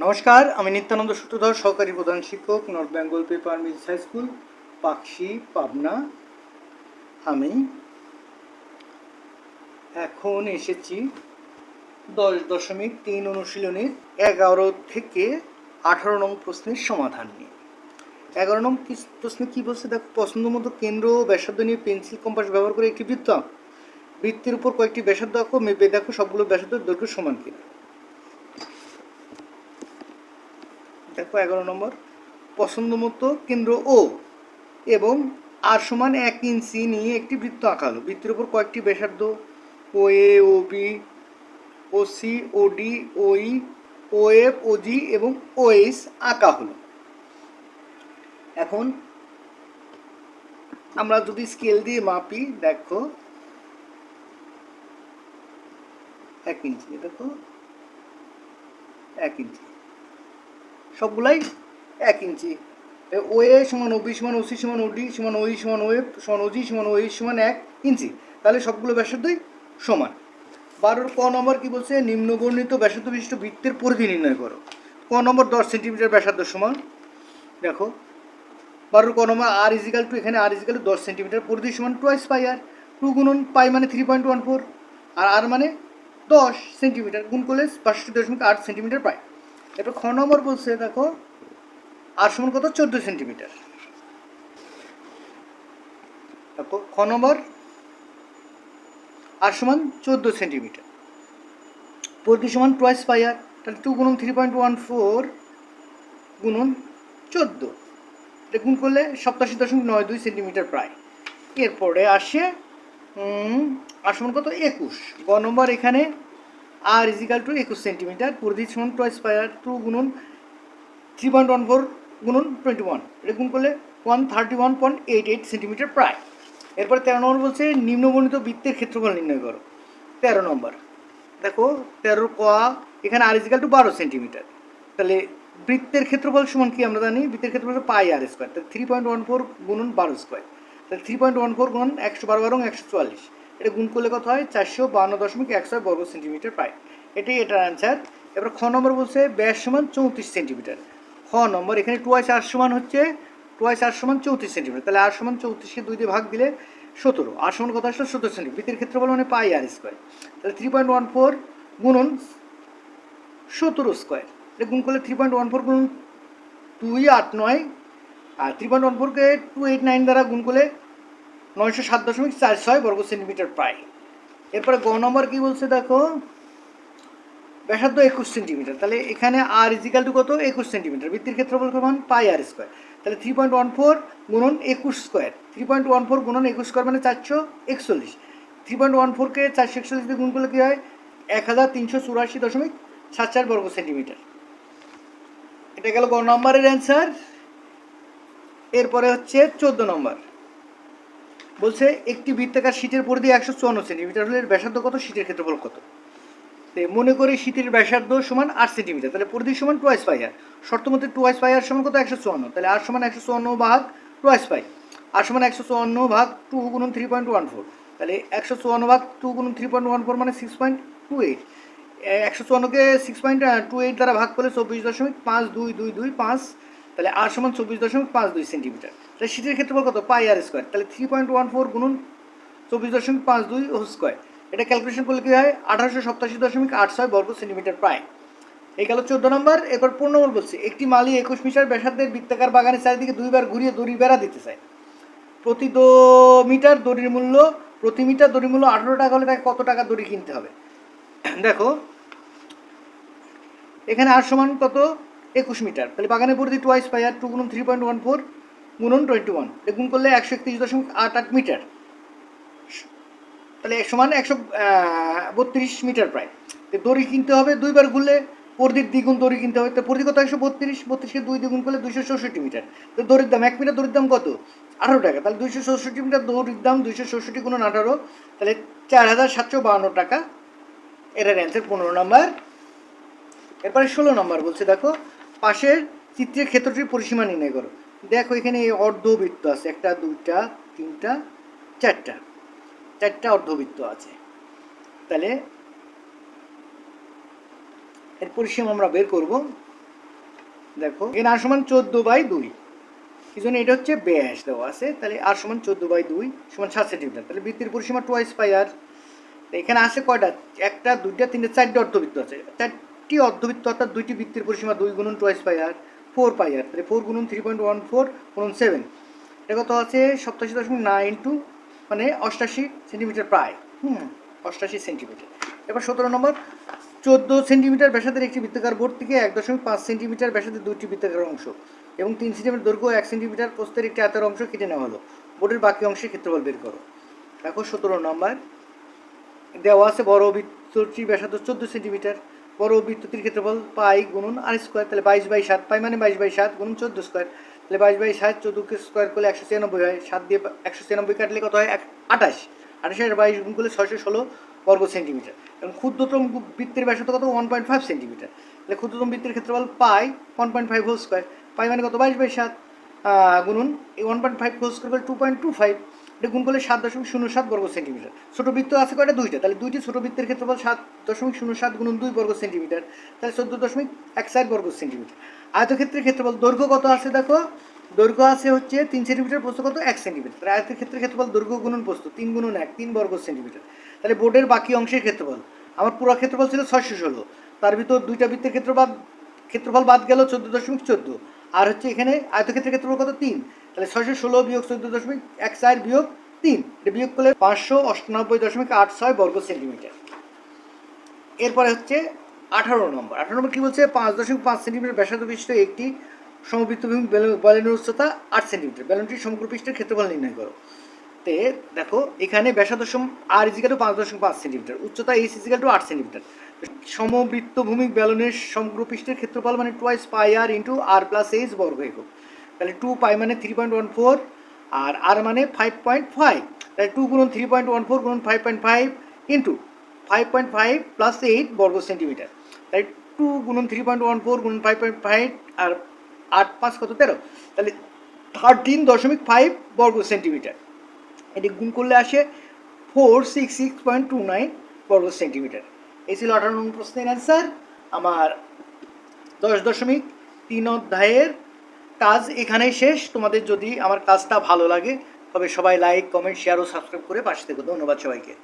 নমস্কার, আমি নিত্যানন্দ সূত্রধর, সহকারী প্রধান শিক্ষক north Bengal paper mills high school Pakshi, Pabna, আমি এখন এসেছি দশ দশমিক তিন অনুশীলনের এগারো থেকে আঠারো নং প্রশ্নের সমাধান নিয়ে। এগারো নং প্রশ্নে কী বলছে? দেখো পছন্দ মতো কেন্দ্র, ব্যাসার্ধ নিয়ে পেন্সিল, কম্পাস ব্যবহার করে একটি বৃত্ত। বৃত্তের উপর কয়েকটি ব্যাসার্ধ আঁকো, মেপে দেখো সবগুলো ব্যাসার্ধের দৈর্ঘ্য সমান কিনা। দেখো এগারো নম্বর। পছন্দ মতো কেন্দ্র ও এবং আর সমান এক ইঞ্চি নিয়ে একটি বৃত্ত আঁকা হলো বৃত্তের উপর কয়েকটি ব্যাসার্ধ O A, O, B, O, C, O, D, O, E, O, F, O, G এবং ও এইচ আঁকা হলো। এখন আমরা যদি স্কেল দিয়ে মাপি, দেখো, এক ইঞ্চি, দেখো, এক ইঞ্চি। সবগুলাই এক ইঞ্চি। ও এ সমান ও বি সমান ওসি সমান ওডি সমান ওই সমান ও এফ সমান ওজি সমান ওই সমান এক ইঞ্চি। তাহলে সবগুলো ব্যাসার্ধই সমান। বারোর ক নম্বর কি বলছে? নিম্নবর্ণিত ব্যাসার্ধ বিশিষ্ট বৃত্তের পরিধি নির্ণয় করো। ক নম্বর দশ সেন্টিমিটার ব্যাসার্ধ সমান। দেখো, বারোর ক নম্বর আর ইজিক্যাল টু, এখানে আর ইজিক্যাল দশ সেন্টিমিটার পরিধি সমান টুয়াইস পাই আর। টু গুণন পাই মানে থ্রি পয়েন্ট ওয়ান ফোর। আর আর মানে দশ সেন্টিমিটার, গুণ করলে বাষট্টি দশমিক আট সেন্টিমিটার পাই। এরপর খ নম্বর বলছে দেখো আর সমান কত? চোদ্দ সেন্টিমিটার। দেখো খ নম্বর আর সমান চোদ্দ সেন্টিমিটার। পরিধি সমান? Twice pi R. তাহলে টু গুণন থ্রি পয়েন্ট ওয়ান ফোর গুণন চোদ্দ। এটা গুণ করলে সপ্তাশি দশমিক নয় দুই সেন্টিমিটার প্রায়। এরপরে আসে উম, আর সমান কত? একুশ। গ নম্বর এখানে আর ইজিক্যাল টু একুশ সেন্টিমিটার পরিধি সমান টয়েস পায়ার টু গুণন থ্রি পয়েন্ট ওয়ান ফোর গুণন টোয়েন্টি ওয়ান এটা গুণ করলে one thirty one point eight eight centimetre প্রায়। এরপরে তেরো নম্বর বলছে, নিম্নবর্ণিত বৃত্তের ক্ষেত্রফল নির্ণয় করো। তেরো নম্বর। দেখো তেরোর ক, এখানে আর ইজিক্যাল টু বারো সেন্টিমিটার তাহলে বৃত্তের ক্ষেত্রফল সমান কি আমরা জানি? বৃত্তের ক্ষেত্রফল পাই আর স্কোয়ার তাহলে থ্রি পয়েন্ট ওয়ান ফোর গুণন বারো স্কোয়ার তাহলে থ্রি পয়েন্ট ওয়ান ফোর গুণন একশো বারো বারো একশো চুয়াল্লিশ। এটা গুণ করলে কত হয়? চারশো বান্ন দশমিক একশো বর্গ সেন্টিমিটার পায় এটাই এটার অ্যান্সার এবার খ নম্বর বলছে, ব্যাস সমান চৌত্রিশ সেন্টিমিটার। খ নম্বর, এখানে টুয়াইস আর সমান হচ্ছে টুয়াইস আর সমান চৌত্রিশ সেন্টিমিটার। তাহলে আর সমান চৌত্রিশকে দুই দিয়ে ভাগ দিলে সতেরো। আর সমান কত আসলো? সতেরো সেন্টিমিটার। বৃত্তের ক্ষেত্রফল মানে পাই আর স্কোয়ার তাহলে থ্রি পয়েন্ট ওয়ান ফোর গুণন সতেরো স্কোয়ার এটা গুণ করলে থ্রি পয়েন্ট ওয়ান ফোর গুণন দুই আট নয়। আর থ্রি পয়েন্ট ওয়ান ফোরকে টু এইট নাইন দ্বারা গুণ করলে নয়শো সাত দশমিক চার ছয় বর্গ সেন্টিমিটার প্রায়। এরপরে গ নম্বর কী বলছে দেখো? ব্যাসার্ধ একুশ সেন্টিমিটার। তাহলে এখানে আর ইজিক্যাল টু কত? একুশ সেন্টিমিটার। বৃত্তির ক্ষেত্রফল সমান পাই আর স্কোয়ার তাহলে থ্রি পয়েন্ট ওয়ান ফোর গুণন একুশ square three point one four গুণন একুশ স্কোয়ার মানে চারশো একচল্লিশ। থ্রি পয়েন্ট ওয়ান ফোরকে চারশো একচল্লিশ দিয়ে গুণ করলে কী হয়? এক হাজার তিনশো চুরাশি দশমিক সাত চার বর্গ সেন্টিমিটার। এটা গেল গ নম্বরের অ্যান্সার এরপরে হচ্ছে চোদ্দ নম্বর। বলছে, একটি বৃত্তাকার শীতের পরিধি একশো চুয়ান্ন সেন্টিমিটার হলে ব্যাসার্ধ কত? শীতের ক্ষেত্রফল কত? মনে করি শীতের ব্যাসার্ধ সমান আট সেন্টিমিটার তাহলে পরিধি সমান টুয়াইস পাই আর। শর্ত মতে টুয়াইস পাই আর সমান কত? একশো চুয়ান্ন, তাহলে আর সমান একশো চুয়ান্ন ভাগ টুয়াইস পাই। আর সমান একশো চুয়ান্ন ভাগ টু গুণন থ্রি পয়েন্ট ওয়ান ফোর, তাহলে একশো চুয়ান্ন ভাগ টু গুণন থ্রি পয়েন্ট ওয়ান ফোর মানে সিক্স পয়েন্ট টু এইট। একশো চুয়ান্নকে সিক্স পয়েন্ট টু এইট দ্বারা ভাগ করলে চব্বিশ দশমিক পাঁচ দুই দুই দুই পাঁচ তাহলে আর সমান চব্বিশ দশমিক পাঁচ দুই সেন্টিমিটার। তাহলে শীতের ক্ষেত্রফল কত? Pi r square. তাহলে থ্রি পয়েন্ট ওয়ান ফোর গুণন চব্বিশ দশমিক পাঁচ দুই হোল স্কোয়ার এটা ক্যালকুলেশন করলে কী হয়? আঠারোশো সপ্তাশি দশমিক আট ছয় বর্গ সেন্টিমিটার প্রায়। এই গেল চোদ্দ নম্বর। এরপর পনেরো নম্বর বলছে। একটি মালি একুশ মিটার ব্যাসার্ধের বৃত্তাকার বাগানের চারিদিকে দুইবার ঘুরিয়ে দড়ি বেড়া দিতে চায়। প্রতি দো মিটার দড়ির মূল্য, প্রতি মিটার দড়ির মূল্য আঠারো টাকা হলে তাকে কত টাকা দড়ি কিনতে হবে? দেখো, এখানে আর সমান কত? একুশ মিটার। তাহলে বাগানের পরিধি টুয়াইস পাই আর টু গুণন থ্রি পয়েন্ট ওয়ান ফোর গুণন টোয়েন্টি ওয়ান গুণ করলে একশো একত্রিশ দশমিক আট আট মিটার। তাহলে সমান একশো বত্রিশ মিটার প্রায়। দড়ি কিনতে হবে, দুইবার ঘুরলে পরিধির দ্বিগুণ দড়ি কিনতে হবে। তো পরিধি কত? একশো বত্রিশ, বত্রিশকে দুই দ্বিগুণ করলে দুইশো চৌষট্টি মিটার। তো দড়ির দাম, এক মিটার দড়ির দাম কত? আঠারো টাকা। তাহলে দুইশো চৌষট্টি মিটার দড়ির দাম দুইশো চৌষট্টি গুণন আঠারো। তাহলে চার হাজার সাতশো বাহান্ন টাকা। এটার অ্যান্সার পনেরো নম্বর। এরপরে ষোলো নম্বর বলছে, দেখো। পাশের চিত্রের ক্ষেত্রটির পরিসীমা নির্ণয় করো। দেখো, এখানে এই অর্ধবৃত্ত আছে। একটা, দুইটা, তিনটা, চারটা। চারটা অর্ধবৃত্ত আছে। তাহলে এর পরিসীমা আমরা বের করব। দেখো, এখানে আর সমান চোদ্দ বাই দুই। কি জন্য? এটা হচ্ছে ব্যাস দেওয়া আছে। তাহলে আর সমান চোদ্দ বাই দুই সমান সাত সেন্টিমিটার। তাহলে বৃত্তির পরিসীমা টোয়াইস পাই আর। এখানে আছে কয়টা? একটা, দুইটা, তিনটে, চারটে অর্ধবৃত্ত আছে। চারটি অর্ধবৃত্ত অর্থাৎ দুইটি বৃত্তের পরিসীমা দুই গুণন টোয়াইস পাই আর ফোর পাই আর তাহলে ফোর গুণন থ্রি পয়েন্ট ওয়ান ফোর গুণন সেভেন এটা কত আছে? সপ্তাশি দশমিক নাইন টু মানে অষ্টাশি সেন্টিমিটার প্রায়। হুম, অষ্টাশি সেন্টিমিটার এবার সতেরো নম্বর, চোদ্দ সেন্টিমিটার ব্যাসাদের একটি বৃত্তাকার বোর্ড থেকে এক দশমিক পাঁচ সেন্টিমিটার ব্যাসাদের দুইটি বৃত্তাকার অংশ এবং তিন সেন্টিমিটার দৈর্ঘ্য এক সেন্টিমিটার প্রস্থের একটি আয়তার অংশ কেটে নেওয়া হলো। বোর্ডের বাকি অংশের ক্ষেত্রফল বের করো। দেখো সতেরো নম্বর, দেওয়া আছে বড় বৃত্তটির ব্যাসার্ধ চোদ্দ সেন্টিমিটার বড় বৃত্তটির ক্ষেত্রফল পাই গুণন আর স্কোয়ার, তাহলে বাইশ বাই সাত, পাই মানে বাইশ বাই সাত গুণন চোদ্দ স্কোয়ার। তাহলে বাইশ বাই সাত চোদ্দোকে স্কোয়ার করলে একশো ছিয়ানব্বই হয়, সাত দিয়ে একশো ছিয়ানব্বই কাটলে কত হয়? এক আঠাশ। আঠাশ আর বাইশ গুণ করলে ছয়শো ষোলো বর্গ সেন্টিমিটার। এবং ক্ষুদ্রতম বৃত্তের ব্যাসার্ধ কত? One point five centimetre. তাহলে ক্ষুদ্রতম বৃত্তের ক্ষেত্রফল pi, one point five whole square. Pi মানে কত? বাইশ বাই সাত গুণন। এই one point five whole square করলে টু পয়েন্ট টু ফাইভ। এটা গুণ করলে সাত দশমিক শূন্য সাত বর্গ সেন্টিমিটার। ছোটো বৃত্ত আছে কয়টা? দুইটা। তাহলে দুইটি ছোটো বৃত্তের ক্ষেত্রফল সাত দশমিক শূন্য সাত গুণ দুই বর্গ সেন্টিমিটার। তাহলে চোদ্দ দশমিক এক সাত বর্গ সেন্টিমিটার। আয়তক্ষেত্রের ক্ষেত্রফল দৈর্ঘ্য কত আছে দেখো? দৈর্ঘ্য আছে হচ্ছে তিন সেন্টিমিটার, প্রস্থ কত? এক সেন্টিমিটার। আয়তের ক্ষেত্রে ক্ষেত্রফল দৈর্ঘ্য গুণন প্রস্থ তিন গুণন এক, তিন বর্গ সেন্টিমিটার। তাহলে বোর্ডের বাকি অংশের ক্ষেত্রফল। আমার পুরো ক্ষেত্রফল ছিল ছয়শো ষোলো। তার ভিতর দুইটা বৃত্তের ক্ষেত্রফল ক্ষেত্রফল বাদ গেল চোদ্দ দশমিক চোদ্দ। আর হচ্ছে এখানে আয়তক্ষেত্রের ক্ষেত্রফল কত? তিন। তাহলে ছয়শো ষোলো বিয়োগ চোদ্দ দশমিক এক চার বিয়োগ তিন। এটা বিয়োগ করলে পাঁচশো অষ্টানব্বই দশমিক আট ছয় বর্গ সেন্টিমিটার। এরপরে হচ্ছে আঠারো নম্বর। আঠারো নম্বর কী বলছে? পাঁচ দশমিক পাঁচ সেন্টিমিটার ব্যাসার্ধ বিশিষ্ট একটি সমবৃত্তভূমি ব্যালনের উচ্চতা আট সেন্টিমিটার। ব্যালনটির সমগ্র পৃষ্ঠের ক্ষেত্রফল নির্ণয় করো। তে দেখো, এখানে ব্যাসার্ধ সম আর ইজিক্যাল টু পাঁচ দশমিক পাঁচ সেন্টিমিটার। উচ্চতা এইচ ইজিক্যাল টু আট সেন্টিমিটার। সমবৃত্ত ভূমিক ব্যালনের সমগ্র পৃষ্ঠের ক্ষেত্রফল মানে twice pi r into r plus H বর্গ একক। তাহলে টু পাই মানে থ্রি পয়েন্ট ওয়ান ফোর আর আর মানে ফাইভ পয়েন্ট ফাইভ তাহলে টু গুণন থ্রি পয়েন্ট ওয়ান ফোর গুণন five point five into five point five plus eight বর্গ সেন্টিমিটার তাই টু গুণন থ্রি পয়েন্ট ওয়ান ফোর গুণন ফাইভ পয়েন্ট ফাইভ আর আট পাঁচ কত তেরো? তাহলে থার্টিন দশমিক ফাইভ বর্গ সেন্টিমিটার এটি গুণ করলে আসে four six six point two nine বর্গ সেন্টিমিটার এই ছিল আঠারো নম্বর প্রশ্নের অ্যান্সার আমার দশ দশমিক তিন অধ্যায়ের কাজ এখানেই শেষ। তোমাদের যদি আমার কাজটা ভালো লাগে, তবে সবাই লাইক কমেন্ট শেয়ার ও সাবস্ক্রাইব করে পাশে থেকো। ধন্যবাদ সবাইকে।